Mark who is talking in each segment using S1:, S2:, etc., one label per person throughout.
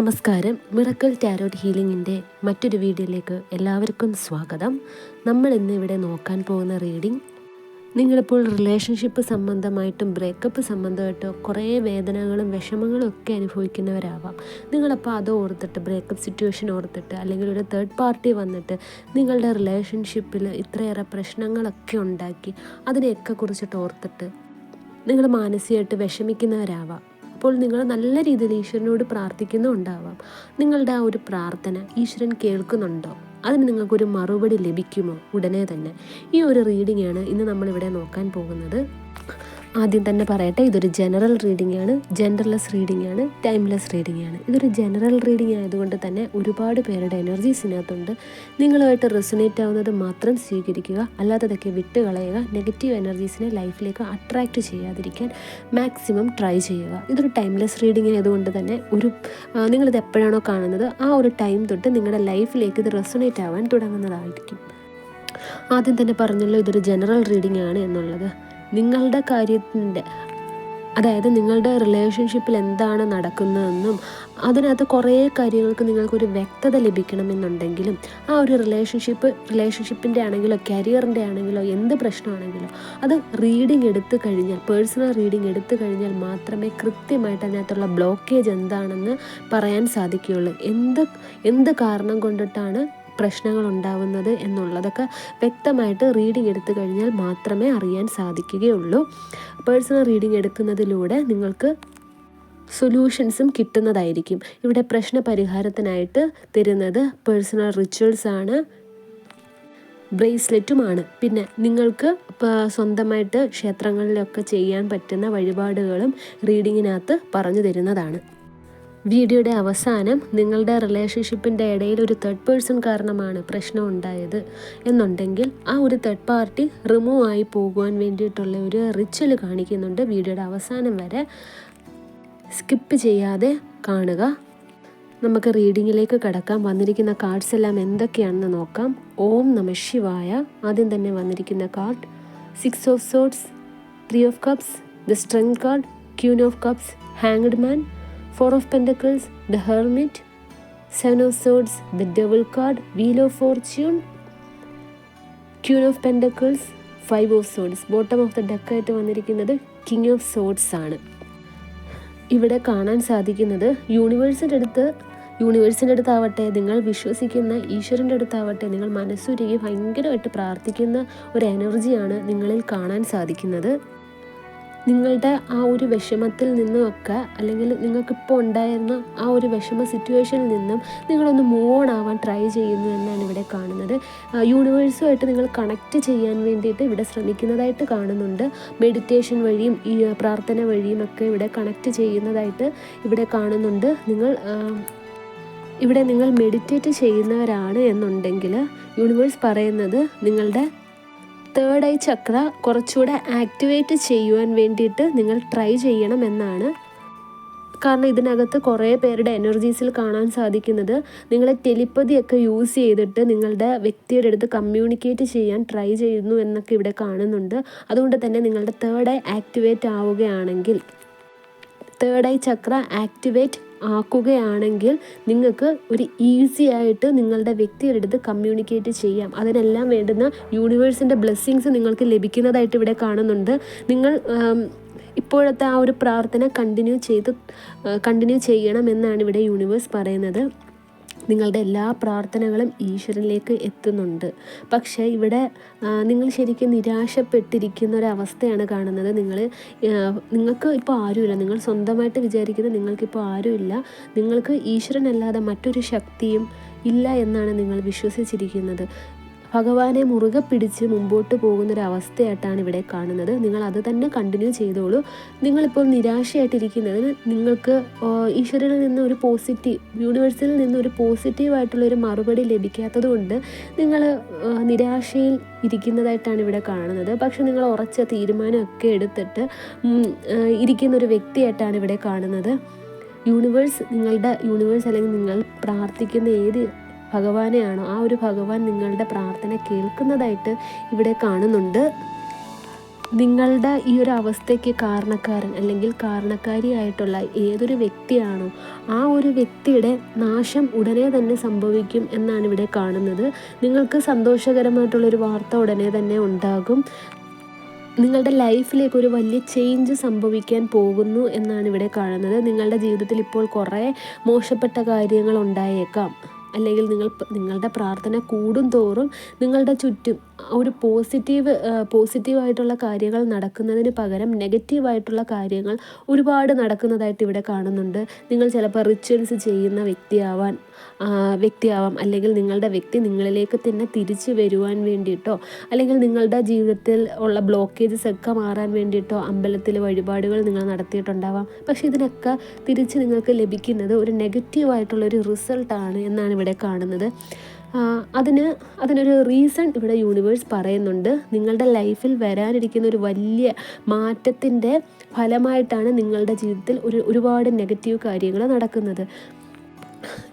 S1: നമസ്കാരം. Miracle tarot ഹീലിംഗിന്റെ മറ്റൊരു വീഡിയോയിലേക്ക് എല്ലാവർക്കും സ്വാഗതം. നമ്മൾ ഇന്ന് ഇവിടെ നോക്കാൻ പോകുന്ന റീഡിംഗ് നിങ്ങളിപ്പോൾ റിലേഷൻഷിപ്പ് സംബന്ധമായിട്ടും ബ്രേക്കപ്പ് സംബന്ധമായിട്ടും കുറേ വേദനകളും വിഷമങ്ങളും ഒക്കെ അനുഭവിക്കുന്നവരാവാം. നിങ്ങളപ്പോൾ അത് ഓർത്തിട്ട് ബ്രേക്കപ്പ് സിറ്റുവേഷൻ ഓർത്തിട്ട് അല്ലെങ്കിൽ ഒരു തേർഡ് പാർട്ടി വന്നിട്ട് നിങ്ങളുടെ റിലേഷൻഷിപ്പിൽ ഇത്രയേറെ പ്രശ്നങ്ങളൊക്കെ ഉണ്ടാക്കി അതിനെയൊക്കെ കുറിച്ചിട്ട് ഓർത്തിട്ട് നിങ്ങൾ മാനസികമായിട്ട് വിഷമിക്കുന്നവരാവാം. അപ്പോൾ നിങ്ങൾ നല്ല രീതിയിൽ ഈശ്വരനോട് പ്രാർത്ഥിക്കുന്നുണ്ടാവാം നിങ്ങളുടെ ആ ഒരു പ്രാർത്ഥന ഈശ്വരൻ കേൾക്കുന്നുണ്ടോ? അതിന് നിങ്ങൾക്കൊരു മറുപടി ലഭിക്കുമോ? ഉടനെ തന്നെ. ഈ ഒരു റീഡിംഗ് ആണ് ഇന്ന് നമ്മളിവിടെ നോക്കാൻ പോകുന്നത്. ആദ്യം തന്നെ പറയട്ടെ ഇതൊരു ജനറൽ റീഡിംഗ് ആണ് ജെൻഡർലെസ് റീഡിംഗ് ആണ് ടൈംലെസ് റീഡിംഗ് ആണ്. ഇതൊരു ജനറൽ റീഡിംഗ് ആയതുകൊണ്ട് തന്നെ ഒരുപാട് പേരുടെ എനർജീസ് ഇതിനകത്തുണ്ട്. നിങ്ങളുമായിട്ട് റെസൊനേറ്റ് ആവുന്നത് മാത്രം സ്വീകരിക്കുക അല്ലാത്തതൊക്കെ വിട്ടുകളയുക നെഗറ്റീവ് എനർജീസിനെ ലൈഫിലേക്ക് അട്രാക്റ്റ് ചെയ്യാതിരിക്കാൻ മാക്സിമം ട്രൈ ചെയ്യുക. ഇതൊരു ടൈംലെസ് റീഡിംഗ് ആയതുകൊണ്ട് തന്നെ ഒരു നിങ്ങളിത് എപ്പോഴാണോ കാണുന്നത് ആ ഒരു ടൈം തൊട്ട് നിങ്ങളുടെ ലൈഫിലേക്ക് ഇത് റെസൊനേറ്റ് ആവാൻ തുടങ്ങുന്നതായിരിക്കും. ആദ്യം തന്നെ പറഞ്ഞല്ലോ ഇതൊരു ജനറൽ റീഡിംഗ് ആണ് എന്നുള്ളത്. നിങ്ങളുടെ കാര്യത്തിന്റെ അതായത് നിങ്ങളുടെ റിലേഷൻഷിപ്പിൽ എന്താണ് നടക്കുന്നതെന്നും അതിനകത്ത് കുറേ കാര്യങ്ങൾക്ക് നിങ്ങൾക്കൊരു വ്യക്തത ലഭിക്കണമെന്നുണ്ടെങ്കിലും ആ ഒരു റിലേഷൻഷിപ്പ് റിലേഷൻഷിപ്പിന്റെ ആണെങ്കിലോ കരിയറിന്റെ ആണെങ്കിലോ എന്ത് പ്രശ്നമാണെങ്കിലോ അത് റീഡിംഗ് എടുത്തു കഴിഞ്ഞാൽ പേഴ്സണൽ റീഡിംഗ് എടുത്തു കഴിഞ്ഞാൽ മാത്രമേ കൃത്യമായിട്ട് അതിനകത്തുള്ള ബ്ലോക്കേജ് എന്താണെന്ന് പറയാൻ സാധിക്കുകയുള്ളൂ. എന്ത് എന്ത് കാരണം കൊണ്ടിട്ടാണ് പ്രശ്നങ്ങൾ ഉണ്ടാവുന്നത് എന്നുള്ളതൊക്കെ വ്യക്തമായിട്ട് റീഡിംഗ് എടുത്തു കഴിഞ്ഞാൽ മാത്രമേ അറിയാൻ സാധിക്കുകയുള്ളൂ. പേഴ്സണൽ റീഡിംഗ് എടുക്കുന്നതിലൂടെ നിങ്ങൾക്ക് സൊല്യൂഷൻസും കിട്ടുന്നതായിരിക്കും. ഇവിടെ പ്രശ്ന പരിഹാരത്തിനായിട്ട് തരുന്നത് പേഴ്സണൽ റിച്വൽസ് ആണ്. ബ്രേസ്ലെറ്റുമാണ് പിന്നെ നിങ്ങൾക്ക് സ്വന്തമായിട്ട് ക്ഷേത്രങ്ങളിലൊക്കെ ചെയ്യാൻ പറ്റുന്ന വഴിപാടുകളും റീഡിങ്ങിനകത്ത് പറഞ്ഞു തരുന്നതാണ്. വീഡിയോയുടെ അവസാനം നിങ്ങളുടെ റിലേഷൻഷിപ്പിന്റെ ഇടയിൽ ഒരു തേർഡ് പേഴ്സൺ കാരണമാണ് പ്രശ്നം ഉണ്ടായത് എന്നുണ്ടെങ്കിൽ ആ ഒരു തേർഡ് പാർട്ടി റിമൂവ് ആയി പോകുവാൻ വേണ്ടിയിട്ടുള്ള ഒരു റിച്വൽ കാണിക്കുന്നുണ്ട് വീഡിയോയുടെ അവസാനം വരെ. സ്കിപ്പ് ചെയ്യാതെ കാണുക. നമുക്ക് റീഡിങ്ങിലേക്ക് കടക്കാം. വന്നിരിക്കുന്ന കാർഡ്സ് എല്ലാം എന്തൊക്കെയാണെന്ന് നോക്കാം. ഓം നമ ശിവായ. ആദ്യം തന്നെ വന്നിരിക്കുന്ന card six of swords three of cups the strength card queen of cups hanged man four of pentacles the hermit seven of swords the double card wheel of fortune queen of pentacles five of swords bottom of the ഡക്കായിട്ട് വന്നിരിക്കുന്നത് king of swords ആണ്. ഇവിടെ കാണാൻ സാധിക്കുന്നത് യൂണിവേഴ്സിന്റെ അടുത്ത് യൂണിവേഴ്സിന്റെ അടുത്താവട്ടെ നിങ്ങൾ വിശ്വസിക്കുന്ന ഈശ്വരന്റെ അടുത്താവട്ടെ നിങ്ങൾ മനസ്സുരുകി ഭയങ്കരമായിട്ട് പ്രാർത്ഥിക്കുന്ന ഒരു എനർജിയാണ് നിങ്ങളിൽ കാണാൻ സാധിക്കുന്നത്. നിങ്ങളുടെ ആ ഒരു വിഷമത്തിൽ നിന്നുമൊക്കെ അല്ലെങ്കിൽ നിങ്ങൾക്കിപ്പോൾ ഉണ്ടായിരുന്ന ആ ഒരു വിഷമ സിറ്റുവേഷനിൽ നിന്നും നിങ്ങളൊന്ന് മൂവ് ആവാൻ ട്രൈ ചെയ്യുന്നു എന്നാണ് ഇവിടെ കാണുന്നത്. യൂണിവേഴ്സുമായിട്ട് നിങ്ങൾ കണക്റ്റ് ചെയ്യാൻ വേണ്ടിയിട്ട് ഇവിടെ ശ്രമിക്കുന്നതായിട്ട് കാണുന്നുണ്ട്. മെഡിറ്റേഷൻ വഴിയും ഈ പ്രാർത്ഥന വഴിയും ഒക്കെ ഇവിടെ കണക്റ്റ് ചെയ്യുന്നതായിട്ട് ഇവിടെ കാണുന്നുണ്ട്. നിങ്ങൾ ഇവിടെ നിങ്ങൾ മെഡിറ്റേറ്റ് ചെയ്യുന്നവരാണ് എന്നുണ്ടെങ്കിൽ യൂണിവേഴ്സ് പറയുന്നത് നിങ്ങളുടെ തേർഡ് ഐ ചക്ര കുറച്ചുകൂടെ ആക്ടിവേറ്റ് ചെയ്യുവാൻ വേണ്ടിയിട്ട് നിങ്ങൾ ട്രൈ ചെയ്യണം എന്നാണ് കാരണം ഇതിനകത്ത് കുറേ പേരുടെ എനർജീസിൽ കാണാൻ സാധിക്കുന്നത് നിങ്ങളെ ടെലിപ്പതിയൊക്കെ യൂസ് ചെയ്തിട്ട് നിങ്ങളുടെ വ്യക്തിയുടെ അടുത്ത് കമ്മ്യൂണിക്കേറ്റ് ചെയ്യാൻ ട്രൈ ചെയ്യുന്നു എന്നൊക്കെ ഇവിടെ കാണുന്നുണ്ട്. അതുകൊണ്ട് തന്നെ നിങ്ങളുടെ തേർഡ് ഐ ആക്ടിവേറ്റ് ആവുകയാണെങ്കിൽ തേർഡ് ഐ ചക്ര ആക്ടിവേറ്റ് ആക്കുകയാണെങ്കിൽ നിങ്ങൾക്ക് ഒരു ഈസി ആയിട്ട് നിങ്ങളുടെ വ്യക്തിയുടെ അടുത്ത് കമ്മ്യൂണിക്കേറ്റ് ചെയ്യാം. അതിനെല്ലാം വേണ്ടുന്ന യൂണിവേഴ്സിന്റെ ബ്ലെസ്സിങ്സ് നിങ്ങൾക്ക് ലഭിക്കുന്നതായിട്ട് ഇവിടെ കാണുന്നുണ്ട്. നിങ്ങൾ ഇപ്പോഴത്തെ ആ ഒരു പ്രാർത്ഥന കണ്ടിന്യൂ ചെയ്ത് കണ്ടിന്യൂ ചെയ്യണം എന്നാണ് ഇവിടെ യൂണിവേഴ്സ് പറയുന്നത്. നിങ്ങളുടെ എല്ലാ പ്രാർത്ഥനകളും ഈശ്വരനിലേക്ക് എത്തുന്നുണ്ട്. പക്ഷേ ഇവിടെ നിങ്ങൾ ശരിക്കും നിരാശപ്പെട്ടിരിക്കുന്ന ഒരവസ്ഥയാണ് കാണുന്നത്. നിങ്ങൾ നിങ്ങൾക്ക് ഇപ്പോൾ ആരുമില്ല. നിങ്ങൾ സ്വന്തമായിട്ട് വിചാരിക്കുന്നത് നിങ്ങൾക്കിപ്പോൾ ആരുമില്ല. നിങ്ങൾക്ക് ഈശ്വരനല്ലാതെ മറ്റൊരു ശക്തിയും ഇല്ല എന്നാണ് നിങ്ങൾ വിശ്വസിച്ചിരിക്കുന്നത്. ഭഗവാനെ മുറുകെ പിടിച്ച് മുമ്പോട്ട് പോകുന്നൊരവസ്ഥയായിട്ടാണ് ഇവിടെ കാണുന്നത്. നിങ്ങൾ അത് തന്നെ കണ്ടിന്യൂ ചെയ്തോളൂ. നിങ്ങളിപ്പോൾ നിരാശയായിട്ടിരിക്കുന്നതിന് നിങ്ങൾക്ക് ഈശ്വരനിൽ നിന്ന് ഒരു പോസിറ്റീവ് യൂണിവേഴ്സിൽ നിന്ന് ഒരു പോസിറ്റീവായിട്ടുള്ള ഒരു മറുപടി ലഭിക്കാത്തത് കൊണ്ട് നിങ്ങൾ നിരാശയിൽ ഇരിക്കുന്നതായിട്ടാണ് ഇവിടെ കാണുന്നത്. പക്ഷെ നിങ്ങൾ ഉറച്ച തീരുമാനമൊക്കെ എടുത്തിട്ട് ഇരിക്കുന്ന ഒരു വ്യക്തിയായിട്ടാണ് ഇവിടെ കാണുന്നത്. യൂണിവേഴ്സ് നിങ്ങളുടെ യൂണിവേഴ്സ് അല്ലെങ്കിൽ നിങ്ങൾ പ്രാർത്ഥിക്കുന്ന ഏത് ഭഗവാനെയാണോ. ആ ഒരു ഭഗവാൻ നിങ്ങളുടെ പ്രാർത്ഥന കേൾക്കുന്നതായിട്ട് ഇവിടെ കാണുന്നുണ്ട്. നിങ്ങളുടെ ഈ ഒരു അവസ്ഥയ്ക്ക് കാരണക്കാരൻ അല്ലെങ്കിൽ കാരണക്കാരിയായിട്ടുള്ള ഏതൊരു വ്യക്തിയാണോ ആ ഒരു വ്യക്തിയുടെ നാശം ഉടനെ തന്നെ സംഭവിക്കും എന്നാണ് ഇവിടെ കാണുന്നത്. നിങ്ങൾക്ക് സന്തോഷകരമായിട്ടുള്ളൊരു വാർത്ത ഉടനെ തന്നെ ഉണ്ടാകും. നിങ്ങളുടെ ലൈഫിലേക്ക് ഒരു വലിയ ചേഞ്ച് സംഭവിക്കാൻ പോകുന്നു എന്നാണ് ഇവിടെ കാണുന്നത്. നിങ്ങളുടെ ജീവിതത്തിൽ ഇപ്പോൾ കുറേ മോശപ്പെട്ട കാര്യങ്ങൾ ഉണ്ടായേക്കാം. അല്ലെങ്കിൽ നിങ്ങൾ നിങ്ങളുടെ പ്രാർത്ഥന കൂടും തോറും നിങ്ങളുടെ ചുറ്റും ഒരു പോസിറ്റീവ് പോസിറ്റീവായിട്ടുള്ള കാര്യങ്ങൾ നടക്കുന്നതിന് പകരം നെഗറ്റീവായിട്ടുള്ള കാര്യങ്ങൾ ഒരുപാട് നടക്കുന്നതായിട്ട് ഇവിടെ കാണുന്നുണ്ട്. നിങ്ങൾ ചിലപ്പോൾ റിച്വൽസ് ചെയ്യുന്ന വ്യക്തിയാവാൻ വ്യക്തിയാവാം. അല്ലെങ്കിൽ നിങ്ങളുടെ വ്യക്തി നിങ്ങളിലേക്ക് തന്നെ തിരിച്ചു വരുവാൻ വേണ്ടിയിട്ടോ അല്ലെങ്കിൽ നിങ്ങളുടെ ജീവിതത്തിൽ ഉള്ള ബ്ലോക്കേജസ് ഒക്കെ മാറാൻ വേണ്ടിയിട്ടോ അമ്പലത്തിൽ വഴിപാടുകൾ നിങ്ങൾ നടത്തിയിട്ടുണ്ടാവാം. പക്ഷെ ഇതിനൊക്കെ തിരിച്ച് നിങ്ങൾക്ക് ലഭിക്കുന്നത് ഒരു നെഗറ്റീവായിട്ടുള്ളൊരു റിസൾട്ടാണ് എന്നാണ് ഇവിടെ കാണുന്നത്. അതിന് അതിനൊരു റീസൺ ഇവിടെ യൂണിവേഴ്സ് പറയുന്നുണ്ട്. നിങ്ങളുടെ ലൈഫിൽ വരാനിരിക്കുന്ന ഒരു വലിയ മാറ്റത്തിന്റെ ഫലമായിട്ടാണ് നിങ്ങളുടെ ജീവിതത്തിൽ ഒരു ഒരുപാട് നെഗറ്റീവ് കാര്യങ്ങൾ നടക്കുന്നത്.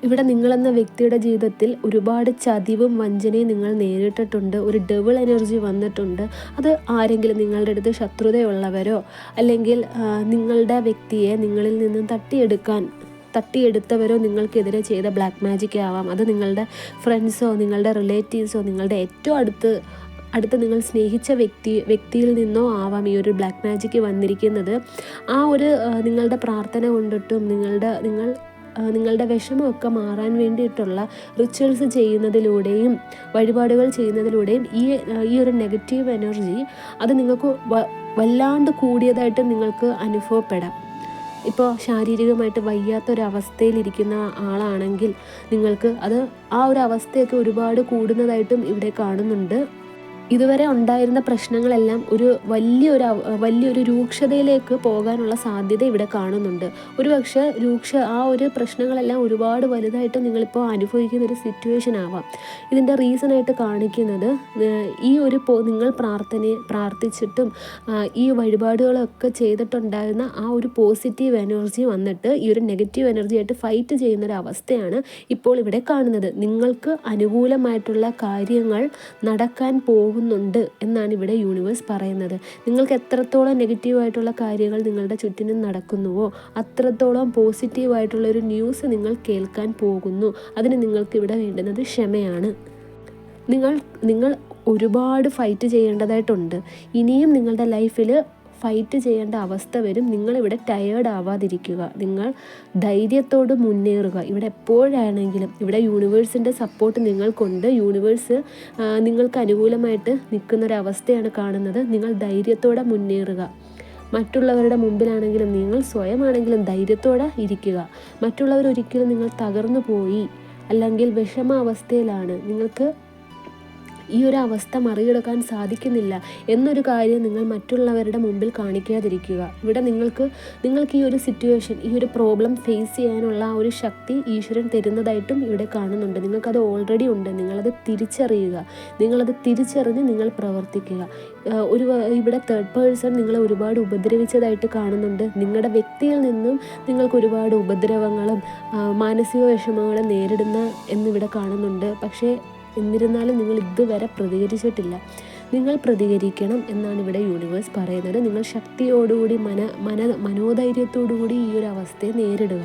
S1: ഇവിടെ നിങ്ങളെന്ന വ്യക്തിയുടെ ജീവിതത്തിൽ ഒരുപാട് ചതിവും വഞ്ചനയും നിങ്ങൾ നേരിട്ടിട്ടുണ്ട്. ഒരു ഡബിൾ എനർജി വന്നിട്ടുണ്ട്. അത് ആരെങ്കിലും നിങ്ങളുടെ അടുത്ത് ശത്രുതയുള്ളവരോ അല്ലെങ്കിൽ നിങ്ങളുടെ വ്യക്തിയെ നിങ്ങളിൽ നിന്നും തട്ടിയെടുക്കാൻ തട്ടിയെടുത്തവരോ നിങ്ങൾക്കെതിരെ ചെയ്ത ബ്ലാക്ക് മാജിക് ആവാം. അത് നിങ്ങളുടെ ഫ്രണ്ട്സോ നിങ്ങളുടെ റിലേറ്റീവ്സോ നിങ്ങളുടെ ഏറ്റവും അടുത്ത് അടുത്ത് നിങ്ങൾ സ്നേഹിച്ച വ്യക്തി വ്യക്തിയിൽ നിന്നോ ആവാം ഈ ഒരു ബ്ലാക്ക് മാജിക്ക് വന്നിരിക്കുന്നത്. ആ ഒരു നിങ്ങളുടെ പ്രാർത്ഥന കൊണ്ടിട്ടും നിങ്ങളുടെ നിങ്ങൾ നിങ്ങളുടെ വിഷമമൊക്കെ മാറാൻ വേണ്ടിയിട്ടുള്ള റിച്വൽസ് ചെയ്യുന്നതിലൂടെയും വഴിപാടുകൾ ചെയ്യുന്നതിലൂടെയും ഈ ഈ ഒരു നെഗറ്റീവ് എനർജി അത് നിങ്ങൾക്ക് വല്ലാണ്ട് കൂടിയതായിട്ട് നിങ്ങൾക്ക് അനുഭവപ്പെടാം. ഇപ്പോൾ ശാരീരികമായിട്ട് വയ്യാത്തൊരവസ്ഥയിലിരിക്കുന്ന ആളാണെങ്കിൽ നിങ്ങൾക്ക് അത് ആ ഒരു അവസ്ഥയൊക്കെ ഒരുപാട് കൂടുന്നതായിട്ടും ഇവിടെ കാണുന്നുണ്ട്. ഇതുവരെ ഉണ്ടായിരുന്ന പ്രശ്നങ്ങളെല്ലാം ഒരു വലിയൊരു വലിയൊരു രൂക്ഷതയിലേക്ക് പോകാനുള്ള സാധ്യത ഇവിടെ കാണുന്നുണ്ട്. ഒരു പക്ഷേ രൂക്ഷ ആ ഒരു പ്രശ്നങ്ങളെല്ലാം ഒരുപാട് വലുതായിട്ട് നിങ്ങളിപ്പോൾ അനുഭവിക്കുന്ന ഒരു സിറ്റുവേഷൻ ആവാം. ഇതിന്റെ റീസണായിട്ട് കാണിക്കുന്നത് ഈ ഒരു നിങ്ങൾ പ്രാർത്ഥന പ്രാർത്ഥിച്ചിട്ടും ഈ വഴിപാടുകളൊക്കെ ചെയ്തിട്ടുണ്ടായിരുന്ന ആ ഒരു പോസിറ്റീവ് എനർജി വന്നിട്ട് ഈ ഒരു നെഗറ്റീവ് എനർജി ആയിട്ട് ഫൈറ്റ് ചെയ്യുന്ന ഒരു അവസ്ഥയാണ് ഇപ്പോൾ ഇവിടെ കാണുന്നത്. നിങ്ങൾക്ക് അനുകൂലമായിട്ടുള്ള കാര്യങ്ങൾ നടക്കാൻ പോകും പോകുന്നുണ്ട് എന്നാണ് ഇവിടെ യൂണിവേഴ്സ് പറയുന്നത്. നിങ്ങൾക്ക് എത്രത്തോളം നെഗറ്റീവായിട്ടുള്ള കാര്യങ്ങൾ നിങ്ങളുടെ ചുറ്റിനും നടക്കുന്നുവോ അത്രത്തോളം പോസിറ്റീവായിട്ടുള്ള ഒരു ന്യൂസ് നിങ്ങൾ കേൾക്കാൻ പോകുന്നു. അതിന് നിങ്ങൾക്ക് ഇവിടെ വേണ്ടുന്നത് ക്ഷമയാണ്. നിങ്ങൾ നിങ്ങൾ ഒരുപാട് ഫൈറ്റ് ചെയ്യേണ്ടതായിട്ടുണ്ട്. ഇനിയും നിങ്ങളുടെ ലൈഫിൽ ഫൈറ്റ് ചെയ്യേണ്ട അവസ്ഥ വരും. നിങ്ങളിവിടെ ടയേർഡ് ആവാതിരിക്കുക. നിങ്ങൾ ധൈര്യത്തോട് മുന്നേറുക. ഇവിടെ എപ്പോഴാണെങ്കിലും ഇവിടെ യൂണിവേഴ്സിന്റെ സപ്പോർട്ട് നിങ്ങൾക്കുണ്ട്. യൂണിവേഴ്സ് നിങ്ങൾക്ക് അനുകൂലമായിട്ട് നിൽക്കുന്നൊരവസ്ഥയാണ് കാണുന്നത്. നിങ്ങൾ ധൈര്യത്തോടെ മുന്നേറുക. മറ്റുള്ളവരുടെ മുമ്പിലാണെങ്കിലും നിങ്ങൾ സ്വയമാണെങ്കിലും ധൈര്യത്തോടെ ഇരിക്കുക. മറ്റുള്ളവർ ഒരിക്കലും നിങ്ങൾ തകർന്നു പോയി അല്ലെങ്കിൽ വിഷമാവസ്ഥയിലാണ്. നിങ്ങൾക്ക് ഈ ഒരു അവസ്ഥ മറികടക്കാൻ സാധിക്കുന്നില്ല എന്നൊരു കാര്യം നിങ്ങൾ മറ്റുള്ളവരുടെ മുമ്പിൽ കാണിക്കാതിരിക്കുക. ഇവിടെ നിങ്ങൾക്ക് നിങ്ങൾക്ക് ഈ ഒരു സിറ്റുവേഷൻ ഈ ഒരു പ്രോബ്ലം ഫേസ് ചെയ്യാനുള്ള ആ ഒരു ശക്തി ഈശ്വരൻ തരുന്നതായിട്ടും ഇവിടെ കാണുന്നുണ്ട്. നിങ്ങൾക്കത് ഓൾറെഡി ഉണ്ട്. നിങ്ങളത് തിരിച്ചറിയുക. നിങ്ങളത് തിരിച്ചറിഞ്ഞ് നിങ്ങൾ പ്രവർത്തിക്കുക. ഒരു ഇവിടെ തേർഡ് പേഴ്സൺ നിങ്ങളെ ഒരുപാട് ഉപദ്രവിച്ചതായിട്ട് കാണുന്നുണ്ട്. നിങ്ങളുടെ വ്യക്തിയിൽ നിന്നും നിങ്ങൾക്ക് ഒരുപാട് ഉപദ്രവങ്ങളും മാനസിക വിഷമങ്ങളും നേരിടുന്ന എന്നിവിടെ കാണുന്നുണ്ട്. പക്ഷേ എന്നിരുന്നാലും നിങ്ങൾ ഇതുവരെ പ്രതികരിച്ചിട്ടില്ല. നിങ്ങൾ പ്രതികരിക്കണം എന്നാണ് ഇവിടെ യൂണിവേഴ്സ് പറയുന്നത്. നിങ്ങൾ ശക്തിയോടുകൂടി മന മന മനോധൈര്യത്തോടുകൂടി ഈ ഒരു അവസ്ഥയെ നേരിടുക.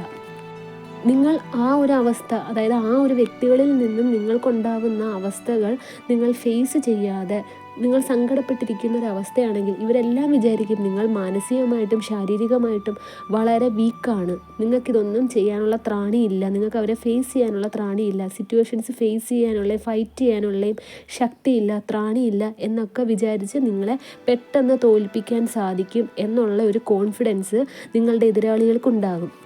S1: നിങ്ങൾ ആ ഒരു അവസ്ഥ അതായത് ആ ഒരു വ്യക്തികളിൽ നിന്നും നിങ്ങൾക്കുണ്ടാകുന്ന അവസ്ഥകൾ നിങ്ങൾ ഫേസ് ചെയ്യാതെ നിങ്ങൾ സങ്കടപ്പെട്ടിരിക്കുന്ന ഒരു അവസ്ഥയാണെങ്കിൽ ഇവരെല്ലാം വിചാരിക്കും നിങ്ങൾ മാനസികമായിട്ടും ശാരീരികമായിട്ടും വളരെ വീക്കാണ് നിങ്ങൾക്കിതൊന്നും ചെയ്യാനുള്ള ത്രാണിയില്ല. നിങ്ങൾക്ക് അവരെ ഫേസ് ചെയ്യാനുള്ള ത്രാണിയില്ല. സിറ്റുവേഷൻസ് ഫേസ് ചെയ്യാനുള്ള ഫൈറ്റ് ചെയ്യാനുള്ളയും ശക്തിയില്ല ത്രാണിയില്ല എന്നൊക്കെ വിചാരിച്ച് നിങ്ങളെ പെട്ടെന്ന് തോൽപ്പിക്കാൻ സാധിക്കും എന്നുള്ള ഒരു കോൺഫിഡൻസ് നിങ്ങളുടെ എതിരാളികൾക്കുണ്ടാകും.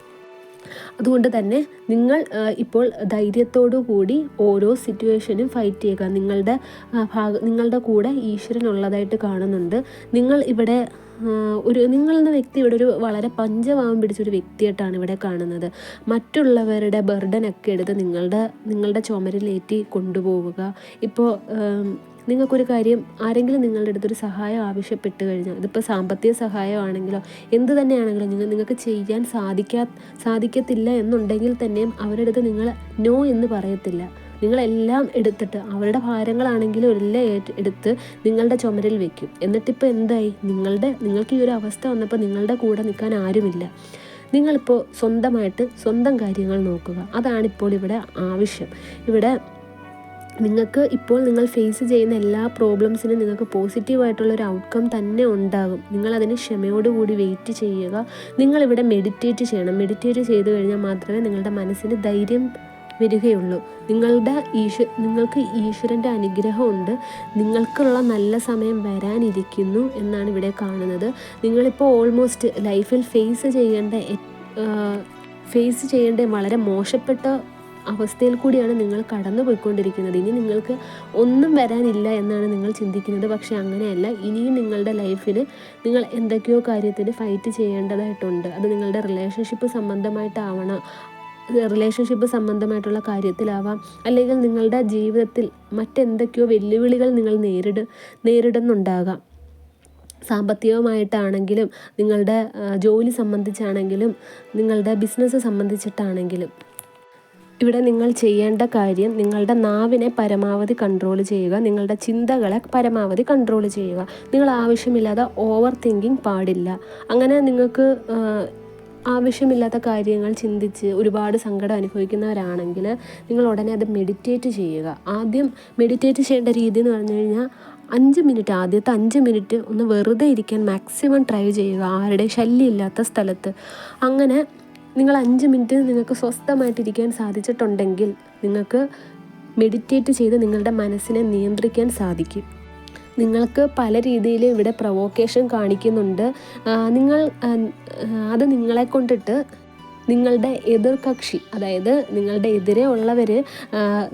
S1: അതുകൊണ്ട് തന്നെ നിങ്ങൾ ഇപ്പോൾ ധൈര്യത്തോടു കൂടി ഓരോ സിറ്റുവേഷനും ഫൈറ്റ് ചെയ്യുക. നിങ്ങളുടെ ഭാഗ നിങ്ങളുടെ കൂടെ ഈശ്വരൻ ഉള്ളതായിട്ട് കാണുന്നുണ്ട്. നിങ്ങൾ ഇവിടെ ഒരു നിങ്ങളെന്ന വ്യക്തി ഇവിടെ ഒരു വളരെ പഞ്ചഭാവം പിടിച്ചൊരു വ്യക്തിയായിട്ടാണ് ഇവിടെ കാണുന്നത്. മറ്റുള്ളവരുടെ ബർഡനൊക്കെ എടുത്ത് നിങ്ങളുടെ നിങ്ങളുടെ ചുമരിലേറ്റി കൊണ്ടുപോവുക. ഇപ്പോൾ നിങ്ങൾക്കൊരു കാര്യം ആരെങ്കിലും നിങ്ങളുടെ അടുത്തൊരു സഹായം ആവശ്യപ്പെട്ട് കഴിഞ്ഞാൽ അതിപ്പോൾ സാമ്പത്തിക സഹായമാണെങ്കിലോ എന്ത് തന്നെയാണെങ്കിലും നിങ്ങൾ നിങ്ങൾക്ക് ചെയ്യാൻ സാധിക്കാ സാധിക്കത്തില്ല എന്നുണ്ടെങ്കിൽ തന്നെയും അവരുടെ അടുത്ത് നിങ്ങൾ നോ എന്ന് പറയത്തില്ല. നിങ്ങളെല്ലാം എടുത്തിട്ട് അവരുടെ ഭാരങ്ങളാണെങ്കിലും എല്ലാം എടുത്ത് നിങ്ങളുടെ ചുമരിൽ വെക്കും. എന്നിട്ടിപ്പോൾ എന്തായി? നിങ്ങളുടെ നിങ്ങൾക്ക് ഈ ഒരു അവസ്ഥ വന്നപ്പോൾ നിങ്ങളുടെ കൂടെ നിൽക്കാൻ ആരുമില്ല. നിങ്ങളിപ്പോൾ സ്വന്തമായിട്ട് സ്വന്തം കാര്യങ്ങൾ നോക്കുക. അതാണിപ്പോൾ ഇവിടെ ആവശ്യം. ഇവിടെ നിങ്ങൾക്ക് ഇപ്പോൾ നിങ്ങൾ ഫേസ് ചെയ്യുന്ന എല്ലാ പ്രോബ്ലംസിനും നിങ്ങൾക്ക് പോസിറ്റീവായിട്ടുള്ള ഒരു ഔട്ട്കം തന്നെ ഉണ്ടാകും. നിങ്ങൾ അതിന് ക്ഷമയോടുകൂടി വെയിറ്റ് ചെയ്യുക. നിങ്ങളിവിടെ മെഡിറ്റേറ്റ് ചെയ്യണം. മെഡിറ്റേറ്റ് ചെയ്തു കഴിഞ്ഞാൽ മാത്രമേ നിങ്ങളുടെ മനസ്സിന് ധൈര്യം വരികയുള്ളൂ. നിങ്ങളുടെ ഈശ്വ നിങ്ങൾക്ക് ഈശ്വരന്റെ അനുഗ്രഹമുണ്ട്. നിങ്ങൾക്കുള്ള നല്ല സമയം വരാനിരിക്കുന്നു എന്നാണ് ഇവിടെ കാണുന്നത്. നിങ്ങളിപ്പോൾ ഓൾമോസ്റ്റ് ലൈഫിൽ ഫേസ് ചെയ്യേണ്ട ഫേസ് ചെയ്യേണ്ട വളരെ മോശപ്പെട്ട അവസ്ഥയിൽ കൂടിയാണ് നിങ്ങൾ കടന്നു പോയിക്കൊണ്ടിരിക്കുന്നത് ഇനി നിങ്ങൾക്ക് ഒന്നും വരാനില്ല എന്നാണ് നിങ്ങൾ ചിന്തിക്കുന്നത്. പക്ഷേ അങ്ങനെയല്ല. ഇനിയും നിങ്ങളുടെ ലൈഫിൽ നിങ്ങൾ എന്തൊക്കെയോ കാര്യത്തിന് ഫൈറ്റ് ചെയ്യേണ്ടതായിട്ടുണ്ട്. അത് നിങ്ങളുടെ റിലേഷൻഷിപ്പ് സംബന്ധമായിട്ടാവണം. റിലേഷൻഷിപ്പ് സംബന്ധമായിട്ടുള്ള കാര്യത്തിലാവാം. അല്ലെങ്കിൽ നിങ്ങളുടെ ജീവിതത്തിൽ മറ്റെന്തൊക്കെയോ വെല്ലുവിളികൾ നിങ്ങൾ നേരിട നേരിടുന്നുണ്ടാകാം. സാമ്പത്തികമായിട്ടാണെങ്കിലും നിങ്ങളുടെ ജോലി സംബന്ധിച്ചാണെങ്കിലും നിങ്ങളുടെ ബിസിനസ് സംബന്ധിച്ചിട്ടാണെങ്കിലും. ഇവിടെ നിങ്ങൾ ചെയ്യേണ്ട കാര്യം നിങ്ങളുടെ നാവിനെ പരമാവധി കൺട്രോൾ ചെയ്യുക നിങ്ങളുടെ ചിന്തകളെ പരമാവധി കൺട്രോൾ ചെയ്യുക. നിങ്ങൾ ആവശ്യമില്ലാതെ ഓവർ തിങ്കിങ് പാടില്ല. അങ്ങനെ നിങ്ങൾക്ക് ആവശ്യമില്ലാത്ത കാര്യങ്ങൾ ചിന്തിച്ച് ഒരുപാട് സങ്കടം അനുഭവിക്കുന്നവരാണെങ്കിൽ നിങ്ങൾ ഉടനെ അത് മെഡിറ്റേറ്റ് ചെയ്യുക. ആദ്യം മെഡിറ്റേറ്റ് ചെയ്യേണ്ട രീതി എന്ന് പറഞ്ഞു കഴിഞ്ഞാൽ അഞ്ച് മിനിറ്റ് ആദ്യത്തെ അഞ്ച് മിനിറ്റ് ഒന്ന് വെറുതെ ഇരിക്കാൻ മാക്സിമം ട്രൈ ചെയ്യുക. ആരുടെ ശല്യമില്ലാത്ത സ്ഥലത്ത്. അങ്ങനെ നിങ്ങൾ അഞ്ച് മിനിറ്റ് നിങ്ങൾക്ക് സ്വസ്ഥമായിട്ടിരിക്കാൻ സാധിച്ചിട്ടുണ്ടെങ്കിൽ നിങ്ങൾക്ക് മെഡിറ്റേറ്റ് ചെയ്ത് നിങ്ങളുടെ മനസ്സിനെ നിയന്ത്രിക്കാൻ സാധിക്കും. നിങ്ങൾക്ക് പല രീതിയിൽ ഇവിടെ പ്രൊവോക്കേഷൻ കാണിക്കുന്നുണ്ട്. നിങ്ങൾ അത് നിങ്ങളെ കൊണ്ടിട്ട് നിങ്ങളുടെ എതിർകക്ഷി അതായത് നിങ്ങളുടെ എതിരെ ഉള്ളവർ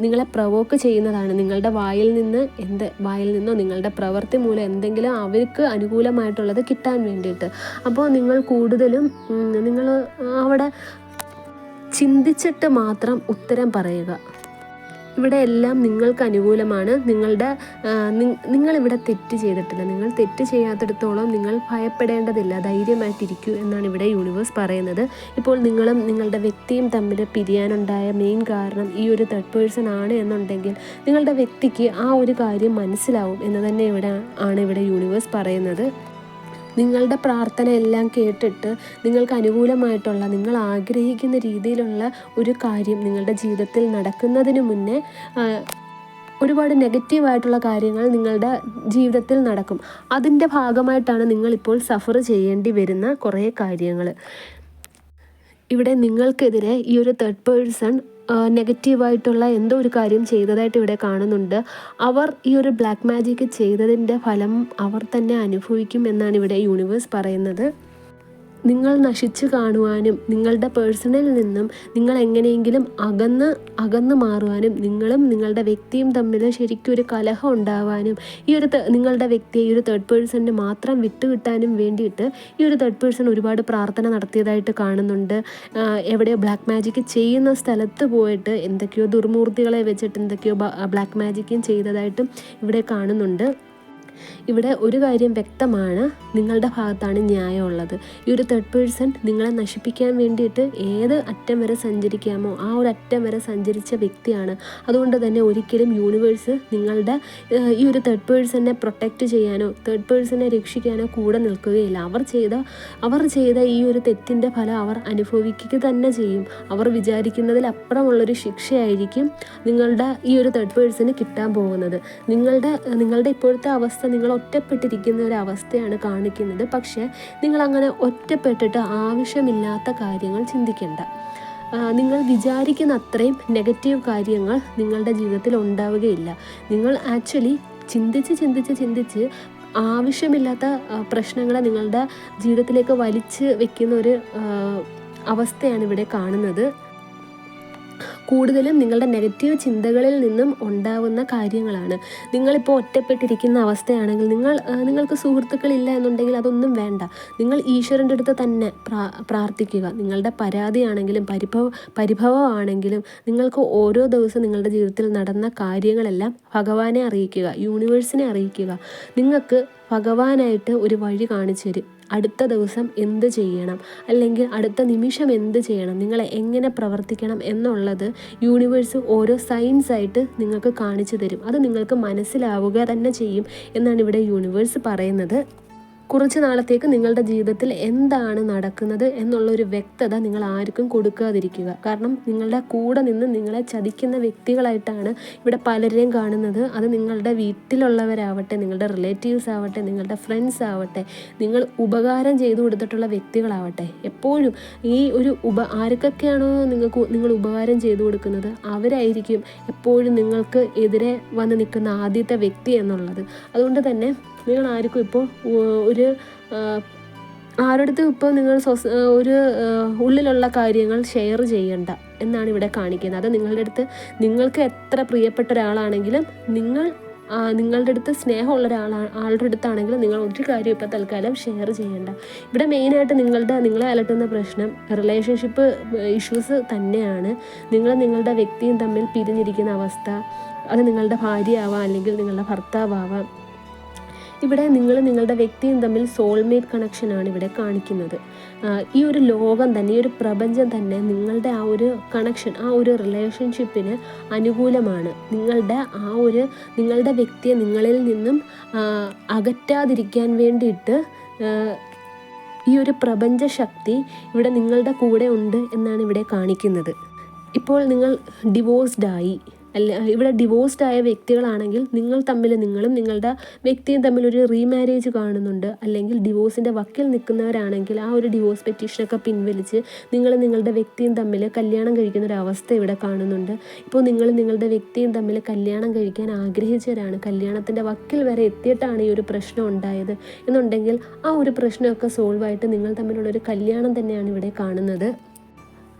S1: നിങ്ങളെ പ്രവോക്ക് ചെയ്യുന്നതാണ്. നിങ്ങളുടെ വായിൽ നിന്ന് എന്ത് വായിൽ നിന്നോ നിങ്ങളുടെ പ്രവൃത്തി മൂലം എന്തെങ്കിലും അവർക്ക് അനുകൂലമായിട്ടുള്ളത് കിട്ടാൻ വേണ്ടിയിട്ട്. അപ്പോൾ നിങ്ങൾ കൂടുതലും നിങ്ങൾ അവിടെ ചിന്തിച്ചിട്ട് മാത്രം ഉത്തരം പറയുക. ഇവിടെ എല്ലാം നിങ്ങൾക്ക് അനുകൂലമാണ്. നിങ്ങളുടെ നിങ്ങളിവിടെ തെറ്റ് ചെയ്തിട്ടില്ല. നിങ്ങൾ തെറ്റ് ചെയ്യാത്തിടത്തോളം നിങ്ങൾ ഭയപ്പെടേണ്ടതില്ല. ധൈര്യമായിട്ടിരിക്കൂ എന്നാണ് ഇവിടെ യൂണിവേഴ്സ് പറയുന്നത്. ഇപ്പോൾ നിങ്ങളും നിങ്ങളുടെ വ്യക്തിയും തമ്മിൽ പിരിയാനുണ്ടായ മെയിൻ കാരണം ഈ ഒരു തേർഡ് പേഴ്സൺ ആണ് എന്നുണ്ടെങ്കിൽ നിങ്ങളുടെ വ്യക്തിക്ക് ആ ഒരു കാര്യം മനസ്സിലാവും എന്ന് തന്നെ ഇവിടെ ആണ് ഇവിടെ യൂണിവേഴ്സ് പറയുന്നത്. നിങ്ങളുടെ പ്രാർത്ഥന എല്ലാം കേട്ടിട്ട് നിങ്ങൾക്ക് അനുകൂലമായിട്ടുള്ള നിങ്ങൾ ആഗ്രഹിക്കുന്ന രീതിയിലുള്ള ഒരു കാര്യം നിങ്ങളുടെ ജീവിതത്തിൽ നടക്കുന്നതിന് മുന്നേ ഒരുപാട് നെഗറ്റീവായിട്ടുള്ള കാര്യങ്ങൾ നിങ്ങളുടെ ജീവിതത്തിൽ നടക്കും. അതിന്റെ ഭാഗമായിട്ടാണ് നിങ്ങളിപ്പോൾ സഫർ ചെയ്യേണ്ടി വരുന്ന കുറേ കാര്യങ്ങൾ. ഇവിടെ നിങ്ങൾക്കെതിരെ ഈ ഒരു തേർഡ് പേഴ്സൺ നെഗറ്റീവായിട്ടുള്ള എന്തോ ഒരു കാര്യം ചെയ്തതായിട്ട് ഇവിടെ കാണുന്നുണ്ട്. അവർ ഈ ഒരു ബ്ലാക്ക് മാജിക് ചെയ്തതിന്റെ ഫലം അവർ തന്നെ അനുഭവിക്കും എന്നാണ് ഇവിടെ യൂണിവേഴ്സ് പറയുന്നത്. നിങ്ങൾ നശിച്ചു കാണുവാനും നിങ്ങളുടെ പേഴ്സണിൽ നിന്നും നിങ്ങൾ എങ്ങനെയെങ്കിലും അകന്ന് അകന്ന് മാറുവാനും നിങ്ങളും നിങ്ങളുടെ വ്യക്തിയും തമ്മിൽ ശരിക്കും ഒരു കലഹം ഉണ്ടാവാനും ഈ ഒരു നിങ്ങളുടെ വ്യക്തിയെ ഈ ഒരു തേർഡ് പേഴ്സണിന് മാത്രം വിട്ടുകിട്ടാനും വേണ്ടിയിട്ട് ഈ ഒരു തേർഡ് പേഴ്സൺ ഒരുപാട് പ്രാർത്ഥന നടത്തിയതായിട്ട് കാണുന്നുണ്ട്. എവിടെയോ ബ്ലാക്ക് മാജിക് ചെയ്യുന്ന സ്ഥലത്ത് പോയിട്ട് എന്തൊക്കെയോ ദുർമൂർത്തികളെ വെച്ചിട്ട് എന്തൊക്കെയോ ബ്ലാക്ക് മാജിക്കും ചെയ്തതായിട്ടും ഇവിടെ കാണുന്നുണ്ട്. ഇവിടെ ഒരു കാര്യം വ്യക്തമാണ്. നിങ്ങളുടെ ഭാഗത്താണ് ന്യായമുള്ളത്. ഈ ഒരു തേർഡ് പേഴ്സൺ നിങ്ങളെ നശിപ്പിക്കാൻ വേണ്ടിയിട്ട് ഏത് അറ്റം വരെ സഞ്ചരിക്കാമോ ആ ഒരു അറ്റം വരെ സഞ്ചരിച്ച വ്യക്തിയാണ്. അതുകൊണ്ട് തന്നെ ഒരിക്കലും യൂണിവേഴ്സ് നിങ്ങളുടെ ഈ ഒരു തേർഡ് പേഴ്സണെ പ്രൊട്ടക്റ്റ് ചെയ്യാനോ തേർഡ് പേഴ്സണെ രക്ഷിക്കാനോ കൂടെ നിൽക്കുകയില്ല. അവർ ചെയ്ത അവർ ചെയ്ത ഈ ഒരു തെറ്റിന്റെ ഫലം അവർ അനുഭവിക്കുക തന്നെ ചെയ്യും. അവർ വിചാരിക്കുന്നതിൽ അപ്പുറമുള്ളൊരു ശിക്ഷയായിരിക്കും നിങ്ങളുടെ ഈ ഒരു തേർഡ് പേഴ്സണ് കിട്ടാൻ പോകുന്നത്. നിങ്ങളുടെ നിങ്ങളുടെ ഇപ്പോഴത്തെ അവസ്ഥ നിങ്ങൾ ഒറ്റപ്പെട്ടിരിക്കുന്ന ഒരു അവസ്ഥയാണ് കാണിക്കുന്നത്. പക്ഷേ നിങ്ങൾ അങ്ങനെ ഒറ്റപ്പെട്ടിട്ട് ആവശ്യമില്ലാത്ത കാര്യങ്ങൾ ചിന്തിക്കേണ്ട. നിങ്ങൾ വിചാരിക്കുന്ന അത്രയും നെഗറ്റീവ് കാര്യങ്ങൾ നിങ്ങളുടെ ജീവിതത്തിൽ ഉണ്ടാവുകയില്ല. നിങ്ങൾ ആക്ച്വലി ചിന്തിച്ച് ചിന്തിച്ച് ചിന്തിച്ച് ആവശ്യമില്ലാത്ത പ്രശ്നങ്ങളെ നിങ്ങളുടെ ജീവിതത്തിലേക്ക് വലിച്ച് വെക്കുന്ന ഒരു അവസ്ഥയാണ് ഇവിടെ കാണുന്നത്. കൂടുതലും നിങ്ങളുടെ നെഗറ്റീവ് ചിന്തകളിൽ നിന്നും ഉണ്ടാവുന്ന കാര്യങ്ങളാണ്. നിങ്ങളിപ്പോൾ ഒറ്റപ്പെട്ടിരിക്കുന്ന അവസ്ഥയാണെങ്കിൽ നിങ്ങൾ നിങ്ങൾക്ക് സുഹൃത്തുക്കളില്ല എന്നുണ്ടെങ്കിൽ അതൊന്നും വേണ്ട. നിങ്ങൾ ഈശ്വരന്റെ അടുത്ത് തന്നെ പ്രാർത്ഥിക്കുക. നിങ്ങളുടെ പരാതിയാണെങ്കിലും പരിഭവ പരിഭവമാണെങ്കിലും നിങ്ങൾക്ക് ഓരോ ദിവസം നിങ്ങളുടെ ജീവിതത്തിൽ നടന്ന കാര്യങ്ങളെല്ലാം ഭഗവാനെ അറിയിക്കുക യൂണിവേഴ്സിനെ അറിയിക്കുക. നിങ്ങൾക്ക് ഭഗവാനായിട്ട് ഒരു വഴി കാണിച്ചു തരും. അടുത്ത ദിവസം എന്ത് ചെയ്യണം? അല്ലെങ്കിൽ അടുത്ത നിമിഷം എന്ത് ചെയ്യണം? നിങ്ങൾ എങ്ങനെ പ്രവർത്തിക്കണം എന്നുള്ളത് യൂണിവേഴ്സ് ഓരോ സയൻസ് ആയിട്ട് നിങ്ങൾക്ക് കാണിച്ചു തരും. അത് നിങ്ങൾക്ക് മനസ്സിലാവുക തന്നെ ചെയ്യും എന്നാണ് ഇവിടെ യൂണിവേഴ്സ് പറയുന്നത്. കുറച്ച് നാളത്തേക്ക് നിങ്ങളുടെ ജീവിതത്തിൽ എന്താണ് നടക്കുന്നത് എന്നുള്ള ഒരു വ്യക്തത നിങ്ങൾ ആർക്കും കൊടുക്കാതിരിക്കുക. കാരണം നിങ്ങളുടെ കൂടെ നിന്ന് നിങ്ങളെ ചതിക്കുന്ന വ്യക്തികളായിട്ടാണ് ഇവിടെ പലരെയും കാണുന്നത്. അത് നിങ്ങളുടെ വീട്ടിലുള്ളവരാവട്ടെ നിങ്ങളുടെ റിലേറ്റീവ്സ് ആവട്ടെ നിങ്ങളുടെ ഫ്രണ്ട്സ് ആവട്ടെ നിങ്ങൾ ഉപകാരം ചെയ്തു കൊടുത്തിട്ടുള്ള വ്യക്തികളാവട്ടെ. എപ്പോഴും ഈ ഒരു ഉപ ആർക്കൊക്കെയാണോ നിങ്ങൾക്ക് നിങ്ങൾ ഉപകാരം ചെയ്തു കൊടുക്കുന്നത്? അവരായിരിക്കും എപ്പോഴും നിങ്ങൾക്ക് എതിരെ വന്ന് നിൽക്കുന്ന ആദ്യത്തെ വ്യക്തി എന്നുള്ളത്. അതുകൊണ്ട് തന്നെ നിങ്ങൾ ആർക്കും ഇപ്പോൾ ഒരു ആരുടെടുത്തും ഇപ്പോൾ നിങ്ങൾ സ്വസ് ഒരു ഉള്ളിലുള്ള കാര്യങ്ങൾ ഷെയർ ചെയ്യണ്ട എന്നാണ് ഇവിടെ കാണിക്കുന്നത്. അത് നിങ്ങളുടെ അടുത്ത് നിങ്ങൾക്ക് എത്ര പ്രിയപ്പെട്ട ഒരാളാണെങ്കിലും നിങ്ങൾ നിങ്ങളുടെ അടുത്ത് സ്നേഹമുള്ള ഒരാളാണ് ആളുടെ അടുത്താണെങ്കിലും നിങ്ങൾ ഒരു കാര്യം ഇപ്പോൾ തൽക്കാലം ഷെയർ ചെയ്യേണ്ട. ഇവിടെ മെയിനായിട്ട് നിങ്ങളുടെ നിങ്ങളെ അലട്ടുന്ന പ്രശ്നം റിലേഷൻഷിപ്പ് ഇഷ്യൂസ് തന്നെയാണ്. നിങ്ങൾ നിങ്ങളുടെ വ്യക്തിയും തമ്മിൽ പിരിഞ്ഞിരിക്കുന്ന അവസ്ഥ അത് നിങ്ങളുടെ ഭാര്യയാവാം അല്ലെങ്കിൽ നിങ്ങളുടെ ഭർത്താവാം ഇവിടെ നിങ്ങൾ നിങ്ങളുടെ വ്യക്തിയും തമ്മിൽ സോൾമേറ്റ് കണക്ഷനാണ് ഇവിടെ കാണിക്കുന്നത്. ഈ ഒരു ലോകം തന്നെ ഈ ഒരു പ്രപഞ്ചം തന്നെ നിങ്ങളുടെ ആ ഒരു കണക്ഷൻ ആ ഒരു റിലേഷൻഷിപ്പിന് അനുകൂലമാണ്. നിങ്ങളുടെ ആ ഒരു നിങ്ങളുടെ വ്യക്തിയെ നിങ്ങളിൽ നിന്നും അകറ്റാതിരിക്കാൻ വേണ്ടിയിട്ട് ഈ ഒരു പ്രപഞ്ച ശക്തി ഇവിടെ നിങ്ങളുടെ കൂടെ ഉണ്ട് എന്നാണ് ഇവിടെ കാണിക്കുന്നത്. ഇപ്പോൾ നിങ്ങൾ ഡിവോഴ്സ്ഡ് ആയി. അല്ല ഇവിടെ ഡിവോഴ്സ്ഡ് ആയ വ്യക്തികളാണെങ്കിൽ നിങ്ങൾ തമ്മിൽ നിങ്ങളും നിങ്ങളുടെ വ്യക്തിയും തമ്മിലൊരു റീമാരേജ് കാണുന്നുണ്ട്. അല്ലെങ്കിൽ ഡിവോഴ്സിന്റെ വക്കിൽ നിൽക്കുന്നവരാണെങ്കിൽ ആ ഒരു ഡിവോഴ്സ് പെറ്റീഷനൊക്കെ പിൻവലിച്ച് നിങ്ങൾ നിങ്ങളുടെ വ്യക്തിയും തമ്മിൽ കല്യാണം കഴിക്കുന്ന ഒരു അവസ്ഥ ഇവിടെ കാണുന്നുണ്ട്. ഇപ്പോൾ നിങ്ങൾ നിങ്ങളുടെ വ്യക്തിയും തമ്മിൽ കല്യാണം കഴിക്കാൻ ആഗ്രഹിച്ചവരാണ്. കല്യാണത്തിന്റെ വക്കിൽ വരെ എത്തിയിട്ടാണ് ഈ ഒരു പ്രശ്നം ഉണ്ടായത്. എന്നുണ്ടെങ്കിൽ ആ ഒരു പ്രശ്നമൊക്കെ സോൾവായിട്ട് നിങ്ങൾ തമ്മിലുള്ള ഒരു കല്യാണം തന്നെയാണ് ഇവിടെ കാണുന്നത്.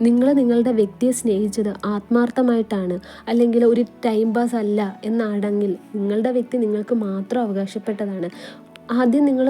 S1: നിങ്ങൾ നിങ്ങളുടെ വ്യക്തിയെ സ്നേഹിച്ചത് ആത്മാർത്ഥമായിട്ടാണ് അല്ലെങ്കിൽ ഒരു ടൈം പാസ് അല്ല എന്നാണെങ്കിൽ നിങ്ങളുടെ വ്യക്തി നിങ്ങൾക്ക് മാത്രം അവകാശപ്പെട്ടതാണ്. ആദ്യം നിങ്ങൾ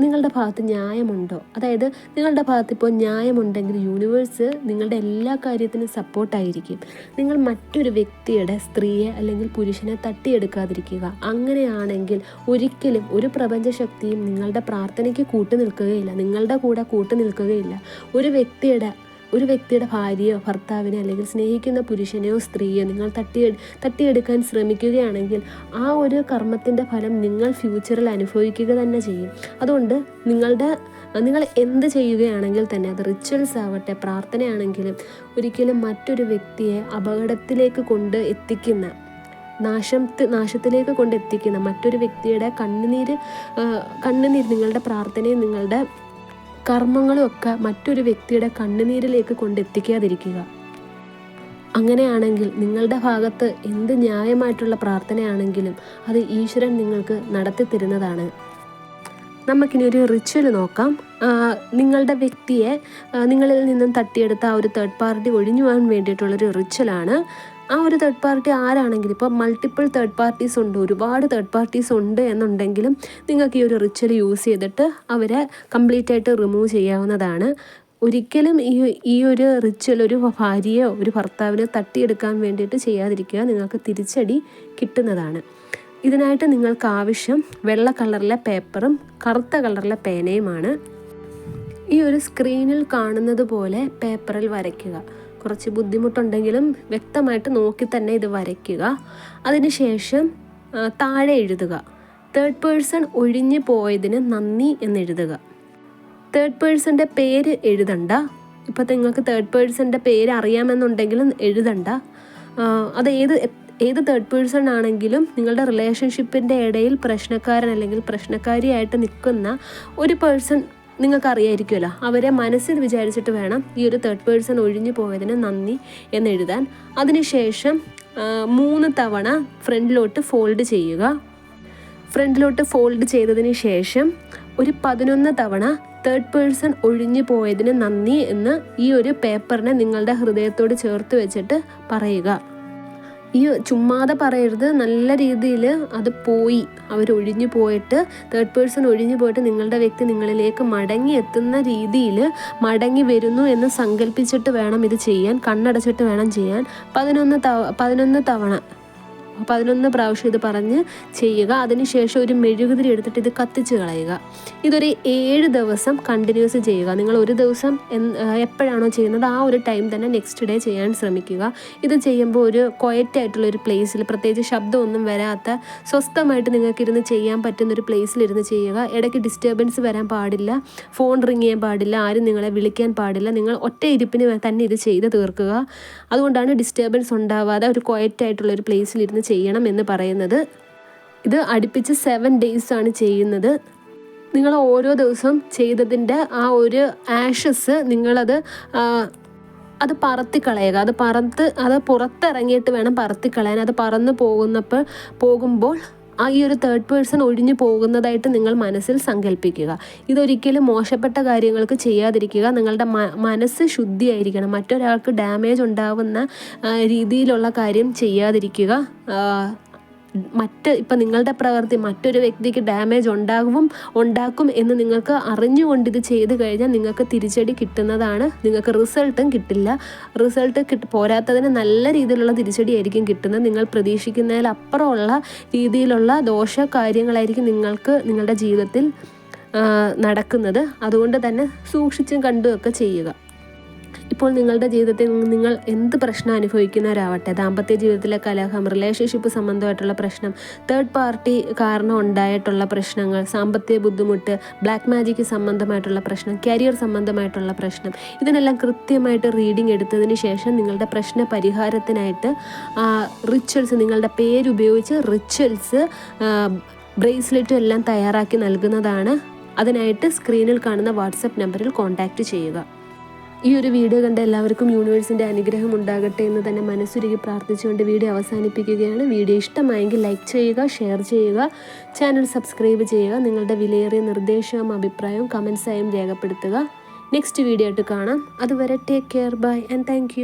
S1: നിങ്ങളുടെ ഭാഗത്ത് ന്യായമുണ്ടോ? അതായത് നിങ്ങളുടെ ഭാഗത്ത് ഇപ്പോൾ ന്യായമുണ്ടെങ്കിൽ യൂണിവേഴ്സ് നിങ്ങളുടെ എല്ലാ കാര്യത്തിനും സപ്പോർട്ടായിരിക്കും നിങ്ങൾ മറ്റൊരു വ്യക്തിയുടെ സ്ത്രീയെ അല്ലെങ്കിൽ പുരുഷനെ തട്ടിയെടുക്കാതിരിക്കുക. അങ്ങനെയാണെങ്കിൽ ഒരിക്കലും ഒരു പ്രപഞ്ചശക്തിയും നിങ്ങളുടെ പ്രാർത്ഥനയ്ക്ക് കൂട്ടു നിൽക്കുകയില്ല നിങ്ങളുടെ കൂടെ കൂട്ടു നിൽക്കുകയില്ല ഒരു വ്യക്തിയുടെ ഒരു വ്യക്തിയുടെ ഭാര്യയോ ഭർത്താവിനെ അല്ലെങ്കിൽ സ്നേഹിക്കുന്ന പുരുഷനെയോ സ്ത്രീയോ നിങ്ങൾ തട്ടി തട്ടിയെടുക്കാൻ ശ്രമിക്കുകയാണെങ്കിൽ ആ ഒരു കർമ്മത്തിന്റെ ഫലം നിങ്ങൾ ഫ്യൂച്ചറിൽ അനുഭവിക്കുക തന്നെ ചെയ്യും. അതുകൊണ്ട് നിങ്ങളുടെ നിങ്ങൾ എന്ത് ചെയ്യുകയാണെങ്കിൽ തന്നെ അത് റിച്വൽസ് ആവട്ടെ പ്രാർത്ഥനയാണെങ്കിലും ഒരിക്കലും മറ്റൊരു വ്യക്തിയെ അപകടത്തിലേക്ക് കൊണ്ട് എത്തിക്കുന്ന നാശം നാശത്തിലേക്ക് കൊണ്ടെത്തിക്കുന്ന മറ്റൊരു വ്യക്തിയുടെ കണ്ണുനീര് കണ്ണുനീര് നിങ്ങളുടെ പ്രാർത്ഥനയും നിങ്ങളുടെ കർമ്മങ്ങളും ഒക്കെ മറ്റൊരു വ്യക്തിയുടെ കണ്ണുനീരിലേക്ക് കൊണ്ടെത്തിക്കാതിരിക്കുക. അങ്ങനെയാണെങ്കിൽ നിങ്ങളുടെ ഭാഗത്ത് എന്ത് ന്യായമായിട്ടുള്ള പ്രാർത്ഥനയാണെങ്കിലും അത് ഈശ്വരൻ നിങ്ങൾക്ക് നടത്തി തരുന്നതാണ് നമുക്കിനി ഒരു റിച്വൽ നോക്കാം നിങ്ങളുടെ വ്യക്തിയെ നിങ്ങളിൽ നിന്നും തട്ടിയെടുത്ത ആ ഒരു തേർഡ് പാർട്ടി ഒഴിഞ്ഞു പോകാൻ വേണ്ടിയിട്ടുള്ളൊരു റിച്വലാണ് ആ ഒരു തേർഡ് പാർട്ടി ആരാണെങ്കിലും ഇപ്പോൾ മൾട്ടിപ്പിൾ തേർഡ് പാർട്ടീസ് ഉണ്ട് ഒരുപാട് തേർഡ് പാർട്ടീസ് ഉണ്ട് എന്നുണ്ടെങ്കിലും നിങ്ങൾക്ക് ഈ ഒരു റിച്വൽ യൂസ് ചെയ്തിട്ട് അവരെ കംപ്ലീറ്റ് ആയിട്ട് റിമൂവ് ചെയ്യാവുന്നതാണ്. ഒരിക്കലും ഈ ഈ ഒരു റിച്വൽ ഒരു ഭാര്യയോ ഒരു ഭർത്താവിനെ തട്ടിയെടുക്കാൻ വേണ്ടിയിട്ട് ചെയ്യാതിരിക്കുക നിങ്ങൾക്ക് തിരിച്ചടി കിട്ടുന്നതാണ്. ഇതിനായിട്ട് നിങ്ങൾക്ക് ആവശ്യം വെള്ള കളറിലെ പേപ്പറും കറുത്ത കളറിലെ പേനയുമാണ്. ഈ ഒരു സ്ക്രീനിൽ കാണുന്നത് പോലെ പേപ്പറിൽ വരയ്ക്കുക. കുറച്ച് ബുദ്ധിമുട്ടുണ്ടെങ്കിലും വ്യക്തമായിട്ട് നോക്കി തന്നെ ഇത് വരയ്ക്കുക. അതിനുശേഷം താഴെ എഴുതുക. തേർഡ് പേഴ്സൺ ഒഴിഞ്ഞു പോയതിന് നന്ദി എന്നെഴുതുക തേർഡ് പേഴ്സന്റെ പേര് എഴുതണ്ട. ഇപ്പം നിങ്ങൾക്ക് തേർഡ് പേഴ്സന്റെ പേര് അറിയാമെന്നുണ്ടെങ്കിലും എഴുതണ്ട. അത് ഏത് ഏത് തേർഡ് പേഴ്സൺ ആണെങ്കിലും നിങ്ങളുടെ റിലേഷൻഷിപ്പിന്റെ ഇടയിൽ പ്രശ്നക്കാരൻ അല്ലെങ്കിൽ പ്രശ്നക്കാരിയായിട്ട് നിൽക്കുന്ന ഒരു പേഴ്സൺ നിങ്ങൾക്ക് അറിയായിരിക്കുമല്ലോ അവരെ മനസ്സിൽ വിചാരിച്ചിട്ട് വേണം ഈ ഒരു തേർഡ് പേഴ്സൺ ഒഴിഞ്ഞു പോയതിന് നന്ദി എന്നെഴുതാൻ. അതിനുശേഷം മൂന്ന് തവണ ഫ്രണ്ടിലോട്ട് ഫോൾഡ് ചെയ്യുക. ഫ്രണ്ടിലോട്ട് ഫോൾഡ് ചെയ്തതിന് ശേഷം ഒരു പതിനൊന്ന് തവണ തേർഡ് പേഴ്സൺ ഒഴിഞ്ഞു പോയതിന് നന്ദി എന്ന് ഈ ഒരു പേപ്പറിനെ നിങ്ങളുടെ ഹൃദയത്തോട് ചേർത്ത് വെച്ചിട്ട് പറയുക. ഈ ചുമ്മാതെ പറയരുത്. നല്ല രീതിയിൽ അത് പോയി. അവർ ഒഴിഞ്ഞു പോയിട്ട് തേർഡ് പേഴ്സൺ ഒഴിഞ്ഞു പോയിട്ട് നിങ്ങളുടെ വ്യക്തി നിങ്ങളിലേക്ക് മടങ്ങി എത്തുന്ന രീതിയിൽ മടങ്ങി വരുന്നു എന്ന് സങ്കല്പിച്ചിട്ട് വേണം ഇത് ചെയ്യാൻ കണ്ണടച്ചിട്ട് വേണം ചെയ്യാൻ പതിനൊന്ന് തവ പതിനൊന്ന് തവണ. പതിനൊന്ന് പ്രാവശ്യം ഇത് പറഞ്ഞ് ചെയ്യുക. അതിനുശേഷം ഒരു മെഴുകുതിരി എടുത്തിട്ട് ഇത് കത്തിച്ച് കളയുക. ഇതൊരു ഏഴ് ദിവസം കണ്ടിന്യൂസ് ചെയ്യുക. നിങ്ങൾ ഒരു ദിവസം എപ്പോഴാണോ ചെയ്യുന്നത് ആ ഒരു ടൈം തന്നെ നെക്സ്റ്റ് ഡേ ചെയ്യാൻ ശ്രമിക്കുക. ഇത് ചെയ്യുമ്പോൾ ഒരു ക്വയറ്റ് ആയിട്ടുള്ള ഒരു പ്ലേസിൽ പ്രത്യേകിച്ച് ശബ്ദമൊന്നും വരാത്ത സ്വസ്ഥമായിട്ട് നിങ്ങൾക്കിരുന്ന് ചെയ്യാൻ പറ്റുന്ന ഒരു പ്ലേസിൽ ഇരുന്ന് ചെയ്യുക. ഇടയ്ക്ക് ഡിസ്റ്റർബൻസ് വരാൻ പാടില്ല. ഫോൺ റിങ് ചെയ്യാൻ പാടില്ല. ആരും നിങ്ങളെ വിളിക്കാൻ പാടില്ല. നിങ്ങൾ ഒറ്റ ഇരിപ്പിന് തന്നെ ഇത് ചെയ്ത് തീർക്കുക. അതുകൊണ്ടാണ് ഡിസ്റ്റർബൻസ് ഉണ്ടാവാതെ ഒരു ക്വയറ്റ് ആയിട്ടുള്ള ഒരു പ്ലേസിൽ ഇരുന്ന് ചെയ്യണം എന്ന് പറയുന്നത്. ഇത് അടുപ്പിച്ച് സെവൻ ഡേയ്സ് ആണ് ചെയ്യുന്നത്. നിങ്ങൾ ഓരോ ദിവസവും ചെയ്തതിന്റെ ആ ഒരു ആഷസ് നിങ്ങളത് അത് പറത്തി കളയുക. അത് പറത്ത് അത് പുറത്തിറങ്ങിയിട്ട് വേണം പറത്തി കളയാൻ. അത് പറന്ന് പോകുന്നപ്പോൾ പോകുമ്പോൾ ആ ഈ ഒരു തേർഡ് പേഴ്സൺ ഒഴിഞ്ഞു പോകുന്നതായിട്ട് നിങ്ങൾ മനസ്സിൽ സങ്കല്പിക്കുക ഇതൊരിക്കലും മോശപ്പെട്ട കാര്യങ്ങൾക്ക് ചെയ്യാതിരിക്കുക. നിങ്ങളുടെ മനസ്സ് ശുദ്ധിയായിരിക്കണം. മറ്റൊരാൾക്ക് ഡാമേജ് ഉണ്ടാവുന്ന രീതിയിലുള്ള കാര്യം ചെയ്യാതിരിക്കുക. മറ്റ് ഇപ്പം നിങ്ങളുടെ പ്രവൃത്തി മറ്റൊരു വ്യക്തിക്ക് ഡാമേജ് ഉണ്ടാകും ഉണ്ടാക്കും എന്ന് നിങ്ങൾക്ക് അറിഞ്ഞുകൊണ്ട് ഇത് ചെയ്ത് കഴിഞ്ഞാൽ നിങ്ങൾക്ക് തിരിച്ചടി കിട്ടുന്നതാണ്. നിങ്ങൾക്ക് റിസൾട്ടും കിട്ടില്ല. റിസൾട്ട് കിട്ട് പോരാത്തതിന് നല്ല രീതിയിലുള്ള തിരിച്ചടി ആയിരിക്കും കിട്ടുന്നത്. നിങ്ങൾ പ്രതീക്ഷിക്കുന്നതിലപ്പുറമുള്ള രീതിയിലുള്ള ദോഷ കാര്യങ്ങളായിരിക്കും നിങ്ങൾക്ക് നിങ്ങളുടെ ജീവിതത്തിൽ നടക്കുന്നത്. അതുകൊണ്ട് തന്നെ സൂക്ഷിച്ചും കണ്ടുമൊക്കെ ചെയ്യുക. ഇപ്പോൾ നിങ്ങളുടെ ജീവിതത്തിൽ നിങ്ങൾ എന്ത് പ്രശ്നം അനുഭവിക്കുന്നവരാവട്ടെ? ദാമ്പത്യ ജീവിതത്തിലെ കലഹം റിലേഷൻഷിപ്പ് സംബന്ധമായിട്ടുള്ള പ്രശ്നം തേർഡ് പാർട്ടി കാരണം ഉണ്ടായിട്ടുള്ള പ്രശ്നങ്ങൾ സാമ്പത്തിക ബുദ്ധിമുട്ട് ബ്ലാക്ക് മാജിക്ക് സംബന്ധമായിട്ടുള്ള പ്രശ്നം കരിയർ സംബന്ധമായിട്ടുള്ള പ്രശ്നം ഇതിനെല്ലാം കൃത്യമായിട്ട് റീഡിംഗ് എടുത്തതിന് ശേഷം നിങ്ങളുടെ പ്രശ്ന പരിഹാരത്തിനായിട്ട് റിച്വൽസ് നിങ്ങളുടെ പേരുപയോഗിച്ച് റിച്വൽസ് ബ്രേസ്ലെറ്റും എല്ലാം തയ്യാറാക്കി നൽകുന്നതാണ്. അതിനായിട്ട് സ്ക്രീനിൽ കാണുന്ന വാട്സപ്പ് നമ്പറിൽ കോൺടാക്റ്റ് ചെയ്യുക. ഈ ഒരു വീഡിയോ കണ്ട എല്ലാവർക്കും യൂണിവേഴ്സിന്റെ അനുഗ്രഹം ഉണ്ടാകട്ടെ എന്ന് തന്നെ മനസ്സുരുകി പ്രാർത്ഥിച്ചുകൊണ്ട് വീഡിയോ അവസാനിപ്പിക്കുകയാണ്. വീഡിയോ ഇഷ്ടമായെങ്കിൽ ലൈക്ക് ചെയ്യുക ഷെയർ ചെയ്യുക ചാനൽ സബ്സ്ക്രൈബ് ചെയ്യുക നിങ്ങളുടെ വിലയേറിയ നിർദ്ദേശവും അഭിപ്രായവും കമൻസായും രേഖപ്പെടുത്തുക. നെക്സ്റ്റ് വീഡിയോ ആയിട്ട് കാണാം. അതുവരെ take care bye and thank